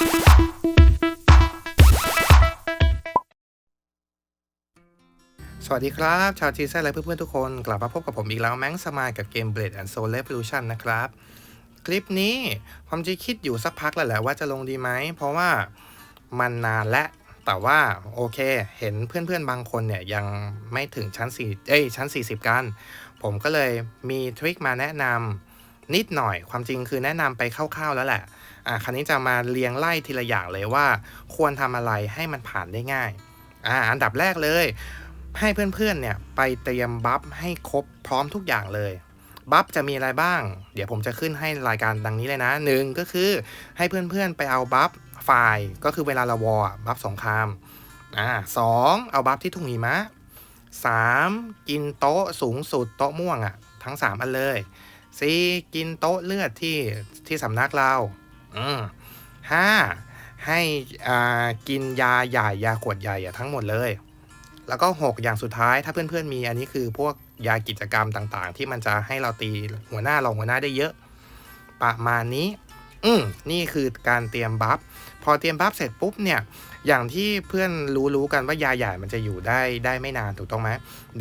สวัสดีครับ ชาวจีแซและเพื่อนๆทุกคน กลับมาพบกับผมอีกแล้วแมงสมายกับเกม Blade and Soul Revolution นะครับ คลิปนี้ผมจะคิดอยู่สักพักแล้วแหละว่าจะลงดีไหม เพราะว่ามันนานและแต่ว่าโอเค เห็นเพื่อนๆบางคนเนี่ยยังไม่ถึงชั้น4เอ้ยชั้น 40 กัน ผมก็เลยมีทริคมาแนะนำ นิดหน่อย ความจริงคือแนะนำไปคร่าวๆแล้วแหละ อะคราวนี้จะมาเรียงไล่ทีละอย่างเลยว่า ควรทำอะไรให้มันผ่านได้ง่าย อ่า อันดับแรกเลย ให้เพื่อนๆเนี่ยไปเตรียมบัฟให้ครบพร้อมทุกอย่างเลยบัฟจะมีอะไรบ้าง เดี๋ยวผมจะขึ้นให้รายการดังนี้เลยนะหนึ่งก็คือให้เพื่อนๆไปเอาบัฟไฟล์ก็คือเวลาเราวอร์บัฟสงครามอ่าสองเอาบัฟที่ทุ่งหิมะสามกินโต๊ะสูงสุดโต๊ะม่วงอะ่ะ ทั้งสามอันเลย สี่กินโต๊ะเลือดที่ที่สำนักเรา อืมห้าให้อ่ากินยาใหญ่ยาขวดใหญ่อะทั้งหมดเลย แล้วก็ 6 อย่างสุดท้ายถ้าเพื่อนๆมีอันนี้คือพวกยากิจกรรมต่างๆ ที่มันจะให้เราตีหัวหน้ารองหัวหน้าได้เยอะ ประมาณนี้ อืมนี่คือการเตรียมบัฟพอเตรียมบัฟเสร็จปุ๊บเนี่ย อย่างที่เพื่อนรู้ๆกันว่ายาใหญ่มันจะอยู่ได้ได้ไม่นานถูกต้องไหม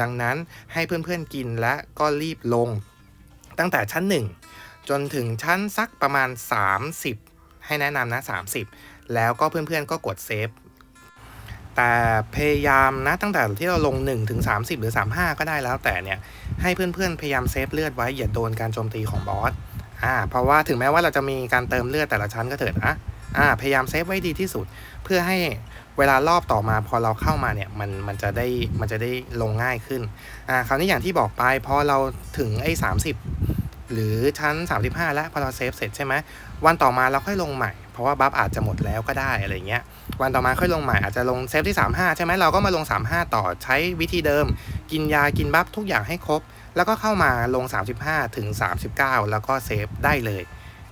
ดังนั้นให้เพื่อนๆกินและก็รีบลง ตั้งแต่ชั้น 1 จนถึงชั้นสักประมาณ 30 ให้แนะนำนะ 30 แล้วก็เพื่อนๆก็กดเซฟแต่พยายามนะตั้งแต่ที่เราลง 1 ถึง 30 หรือ 35 ก็ได้แล้วแต่เนี่ย ให้เพื่อนๆ พยายามเซฟเลือดไว้อย่าโดนการโจมตีของบอสอ่าเพราะว่าถึงแม้ว่าเราจะมีการเติมเลือดแต่ละชั้นก็เถิดนะ อ่าพยายามเซฟไว้ดีที่สุด เพื่อให้เวลารอบต่อมาพอเราเข้ามาเนี่ยมันมันจะได้มันจะได้ลงง่ายขึ้นอ่าคราวนี้อย่างที่บอกไปพอเราถึงไอ้30หรือชั้น 35 แล้วพอเราเซฟเสร็จใช่ไหมวันต่อมาเราค่อยลงใหม่เพราะว่าบัฟอาจจะหมดแล้วก็ได้อะไรเงี้ยวันต่อมาค่อยลงใหม่อาจจะลงเซฟที่ 35 ใช่ไหมเราก็มาลง 35 ต่อใช้วิธีเดิม กินยากินบัฟทุกอย่างให้ครบ แล้วก็เข้ามาลง 35 ถึง 39 แล้วก็เซฟได้เลย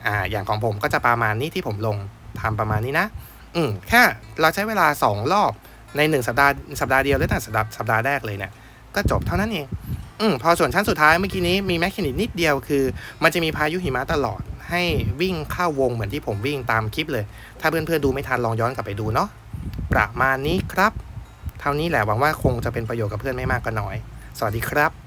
อ่าอย่างของผมก็จะประมาณนี้ที่ผมลง ทำประมาณนี้นะ อืมแค่เราใช้เวลา 2 รอบใน 1 สัปดาห์สัปดาห์เดียวหรือแต่สัปดาห์สัปดาห์แรกเลยเนี่ยก็จบเท่านั้นเองอืมพอส่วนชั้นสุดท้ายเมื่อกี้นี้มีแมคคานิกนิดเดียวคือ มันจะมีพายุหิมะตลอด ให้วิ่งเข้าวงเหมือนที่ผมวิ่งตามคลิปเลย ถ้าเพื่อนๆดูไม่ทันลองย้อนกลับไปดูเนาะประมาณนี้ครับ เท่านี้แหละหวังว่าคงจะเป็นประโยชน์กับเพื่อนไม่มากก็น้อย สวัสดีครับ